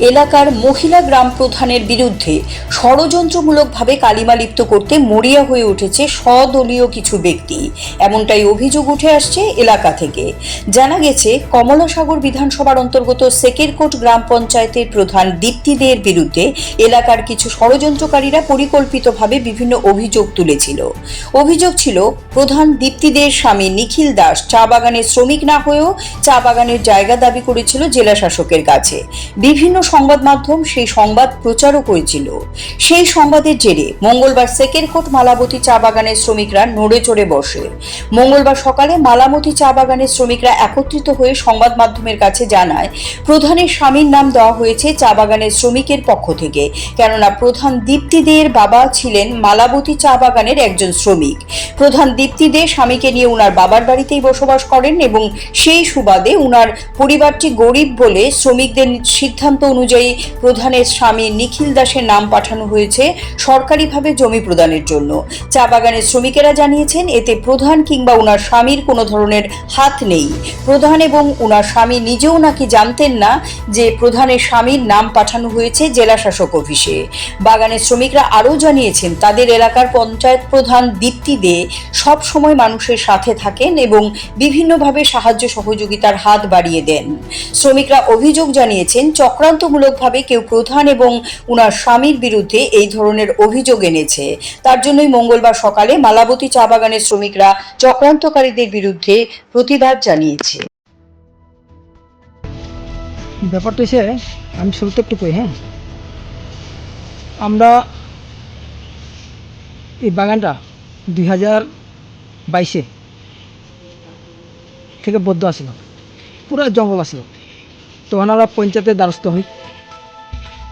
এলাকার মহিলা গ্রাম প্রধানের বিরুদ্ধে ষড়যন্ত্রমূলকভাবে কালিমালিপ্ত করতে মরিয়া হয়ে উঠেছে স্বদলীয় কিছু ব্যক্তি। এমনটাই অভিযোগ উঠে আসছে এলাকা থেকে। জানা গেছে, কমলাসাগর বিধানসভার অন্তর্গত সেকেরকোট গ্রাম পঞ্চায়েতের প্রধান দীপ্তি দেয়ের বিরুদ্ধে এলাকার কিছু ষড়যন্ত্রকারীরা পরিকল্পিতভাবে বিভিন্ন অভিযোগ তুলেছিল। অভিযোগ ছিল, প্রধান দীপ্তি দেয়ের স্বামী নিখিল দাস চা বাগানের শ্রমিক না হয়েও চা বাগানের জায়গা দাবি করেছিল জেলা শাসকের কাছে। বিভিন্ন সংবাদ মাধ্যম সেই সংবাদ প্রচারও করেছিল। সেই সংবাদের জেরে মঙ্গলবার সেকেরকোট মালাবতী চা বাগানের শ্রমিকরা নড়ে চড়ে বসে। মঙ্গলবার সকালে মালামতি চা বাগানের শ্রমিকরা একত্রিত হয়ে সংবাদ মাধ্যমের কাছে জানায়, প্রধানের স্বামীর নাম দেওয়া হয়েছে চা বাগানের শ্রমিকের পক্ষ থেকে। কেননা প্রধান দীপ্তি দেয়ের বাবা ছিলেন মালাবতী চা বাগানের একজন শ্রমিক। প্রধান দীপ্তি দে স্বামীকে নিয়ে উনার বাবার বাড়িতেই বসবাস করেন এবং সেই সুবাদে উনার পরিবারটি গরিব বলে শ্রমিকদের সিদ্ধান্ত প্রধানের স্বামী নিখিল দাসের নাম পাঠানো হয়েছে সরকারিভাবে জমি প্রদানের জন্য। চা বাগানের শ্রমিকেরা জানিয়েছেন, এতে প্রধান কিংবা ওনার স্বামীর কোনো ধরনের হাত নেই। প্রধান এবং উনার স্বামী নিজেও নাকি জানতেন না যে প্রধানের স্বামীর নাম পাঠানো হয়েছে জেলা শাসক অফিসে। বাগানের শ্রমিকরা আরও জানিয়েছেন, তাদের এলাকার পঞ্চায়েত প্রধান দীপ্তি দে সব সময় মানুষের সাথে থাকেন এবং বিভিন্নভাবে সাহায্য সহযোগিতার হাত বাড়িয়ে দেন। শ্রমিকরা অভিযোগ জানিয়েছেন চক্রান্তমূলকভাবে কেউ প্রধান এবং উনার স্বামীর বিরুদ্ধে এই ধরনের অভিযোগ এনেছে। তার জন্যই মঙ্গলবার সকালে মালাবতী চা বাগানের শ্রমিকরা চক্রান্তকারীদের বিরুদ্ধে প্রতিবাদ জানিয়েছে। ব্যাপারটা হচ্ছে, আমি শুরুতে একটু কই হ্যাঁ? আমরা এই বাগানটা দুই হাজার বাইশে থেকে বদ্ধ আসিল। পুরো জঙ্গল আসিল। তো ওনারা পঞ্চায়েতের দ্বারস্থ হই।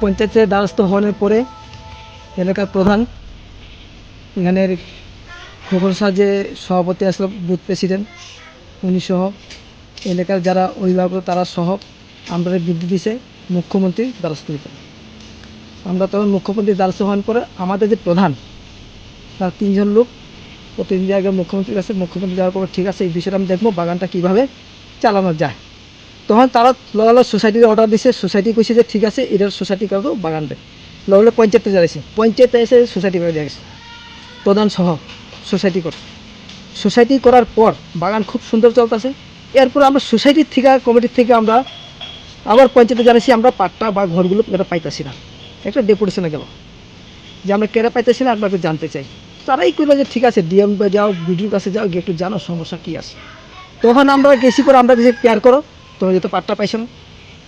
পঞ্চায়েতের দ্বারস্থ হওয়ার পরে এলাকার প্রধান এখানের খোকর শাহ যে সভাপতি আসলো বুথ প্রেসিডেন্ট উনি সহ এলাকার যারা অভিভাবক তারা সহ আমরা বৃদ্ধি দিছে মুখ্যমন্ত্রীর দ্বারস্থ হইতে আমরা তখন মুখ্যমন্ত্রীর দ্বারস্থ হওয়ার পরে আমাদের যে প্রধান, তার তিনজন লোক প্রতিনিধি আগে মুখ্যমন্ত্রীর কাছে, মুখ্যমন্ত্রী যাওয়ার পর ঠিক আছে, এই বিষয়টা আমি দেখব বাগানটা কীভাবে চালানো যায়। তখন তারা লগালো সোসাইটির অর্ডার দিছে সোসাইটি কইছে যে ঠিক আছে এটার সোসাইটি করব বাগান দেয় পঞ্চায়েতে যাইছে পঞ্চায়েতে এসে সোসাইটি করে দিয়ে গেছে। প্রধান সহ সোসাইটি করে সোসাইটি করার পর বাগান খুব সুন্দর চলতেছে। এরপর আমরা সোসাইটির থেকে কমিটির থেকে আমরা আবার পঞ্চায়েতে জানাইছি, আমরা পাট্টা বা ঘরগুলো এটা পাইতেছি না। একটা ডেপুটেশনে গেল। যে আমরা কেরা পাইতেছি না, আপনাকে জানতে চাই। তারাই কইলো যে ঠিক আছে ডিএম যাও বিডিওর কাছে যাও একটু জানো সমস্যা কী আছে। তখন আমরা গেছি করে আমরা যে পেয়ার করো? তোমরা যেহেতু পাট্টা পাইছো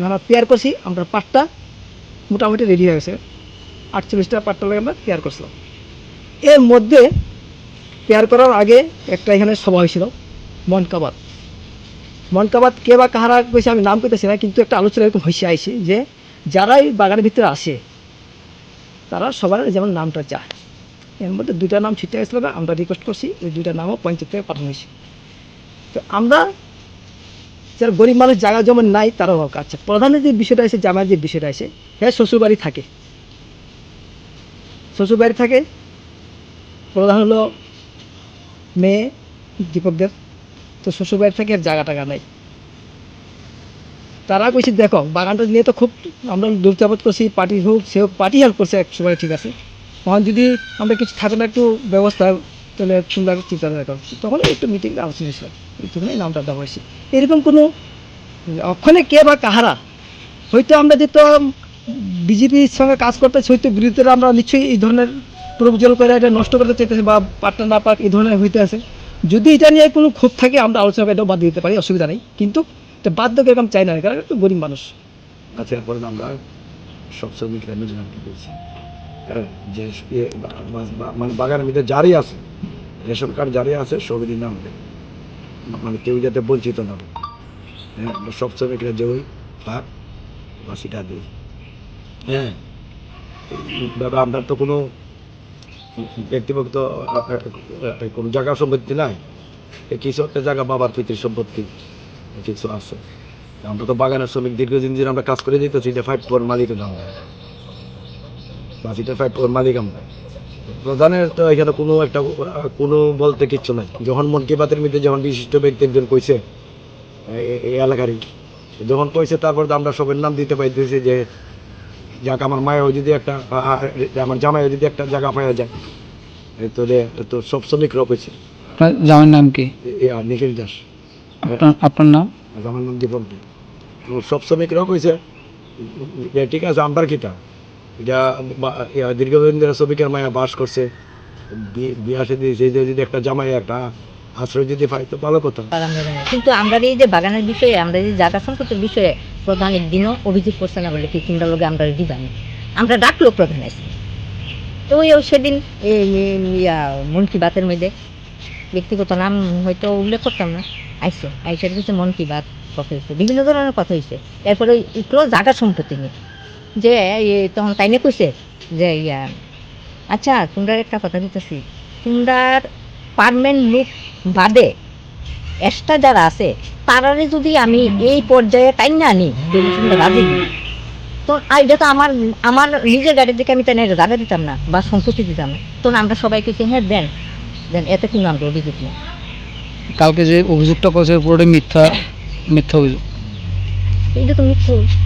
আমরা পেয়ার করছি, আমরা পাট্টা মোটামুটি রেডি হয়ে গেছে। আটচল্লিশটা পাট্টা লাগে আমরা পেয়ার করছিলাম। এর মধ্যে পেয়ার করার আগে একটা এখানে সভা হয়েছিল মনকাবাদ মনকাবাদ কে বা কাহারা কইছে আমি নাম কইতেছি না, কিন্তু একটা আলোচনা এরকম হয়েছে আইছে যে যারাই বাগানের ভিতরে আসে, তারা সবার যেমন নামটা চায়। এর মধ্যে দুইটা নাম ছিটে গেছিল আমরা রিকোয়েস্ট করছি ওই দুইটা নামও পঞ্চায়েত থেকে পাঠানো হয়েছে। তো আমরা যারা গরিব মানুষ, জায়গা যেমন নাই, তারাও হোক। আচ্ছা প্রধানের যে বিষয়টা আছে জামার যে বিষয়টা আছে হ্যাঁ শ্বশুরবাড়ি থাকে। শ্বশুরবাড়ি থাকে, প্রধান হলো মেয়ে দীপকদের তো শ্বশুরবাড়ি থেকে আর জায়গা টাকা নাই। তারা কইছে, দেখো, বাগানটা নিয়ে তো খুব আমরা দুর্চাপত করছি, পার্টি হোক, সে হোক, পার্টি হেল্প করছে এক সময়, ঠিক আছে। তখন যদি আমরা কিছু থাকে না একটু ব্যবস্থা তাহলে একটু চিন্তাধারা করো তখন একটু মিটিং আলোচনা হয়েছিল। এইটুকুনি নামটা দেওয়া হয়েছে এরকম কোনো ওখানে কে বা কাহারা হয়তো আমরা যেহেতু বিজেপির সঙ্গে কাজ করতেছি হয়তো বিরোধীরা আমরা নিশ্চয়ই এই ধরনের প্রবজল করে এটা নষ্ট করতে চাইতেছে বা পাট্টা না পাক এই ধরনের হইতে আছে। যদি এটা নিয়ে কোনো ক্ষোভ থাকে আমরা আলোচনা এটাও বাদ দিতে পারি অসুবিধা নেই। কিন্তু এটা বাধ্য এরকম চাই না কারণ একটু গরিব মানুষ। আচ্ছা এরপরে আমরা সব শ্রমিকরা মিলে আর কি হ্যাঁ, যে মানে বাগানের ভিতরে যারই আছে রেশন কার্ড জারি আছে, সবেরই নাম মানে কেউ যাতে বঞ্চিত না হয়। হ্যাঁ আমরা সব শ্রমিকরা যে ওই ভাগ, বা সেটা দিই। হ্যাঁ দাদা আপনার তো কোনো ব্যক্তিগত কোনো জায়গা সম্পত্তি নাই। কিছু একটা জায়গা বাবার পিতৃ সম্পত্তি কিছু আছে। আমরা তো বাগানের শ্রমিক, দীর্ঘদিন ধরে আমরা কাজ করে দিতেছি যে ফাইভ ফোর মালিক দাম বাকিটা ফাইভ ফোর মালিক আমরা। প্রধানের তো এখানে কোনো একটা কোনো বলতে কিচ্ছু নাই। যখন মন কি বাতের মধ্যে যখন বিশিষ্ট ব্যক্তি একজন কইছে এই এলাকারই যখন কইছে তারপর তো আমরা সবের নাম দিতে পাইতেছি যে যাক আমার মায়ের যদি একটা আমার জামাই যদি একটা জায়গা পাওয়া যায় তো রে তো সব শ্রমিক রোপ হয়েছে আপনার জামাইয়ের নাম কি? নিখিল দাস। আপনার নাম? আমার নাম দীপক তো সব শ্রমিক রোপ হয়েছে ঠিক আছে আমার কিটা ইয়া, দীর্ঘদিন ধরে শ্রমিকের মায়া বাস করছে? যে যদি একটা জামাই, একটা আশ্রয় যদি পাই তো ভালো কথা। কিন্তু আমরা এই যে বাগানের বিষয়ে, আমরা এই জায়গা সম্পত্তির বিষয়ে প্রধান একদিনও অভিযোগ করছে না বলে কি তোমরা লোকে আমরা দিবানি আমরা ডাকলো প্রধান আছে তো ওই সেদিন মন কি বাতের মধ্যে, ব্যক্তিগত নাম হয়তো উল্লেখ করতাম না, আইসো, আইসে কিছু মন কি বাত, কথা হয়েছে বিভিন্ন ধরনের কথা হয়েছে এরপরে এগুলো জায়গা সম্পত্তি নিয়ে। যে তখন তাইনে কইছে যে ইয়া আচ্ছা তোমরা একটা কথা দিতেছি। তোমরার পারমেন্ট লোক বাদে এক্সট্রা যারা আছে তারারে যদি আমি এই পর্যায়ে টাইম না আনি রাজি তো এটা তো আমার আমার নিজের গাড়ির দিকে আমি তাই জায়গা দিতাম না বা সম্পত্তি দিতাম না। তো আমরা সবাই কিছু হ্যাঁ দেন দেন এতে কিন্তু আমরা অভিযোগ নেই। কালকে যে অভিযোগটা করেছে পুরোটাই মিথ্যা মিথ্যা অভিযোগ। এটা তো মিথ্যে।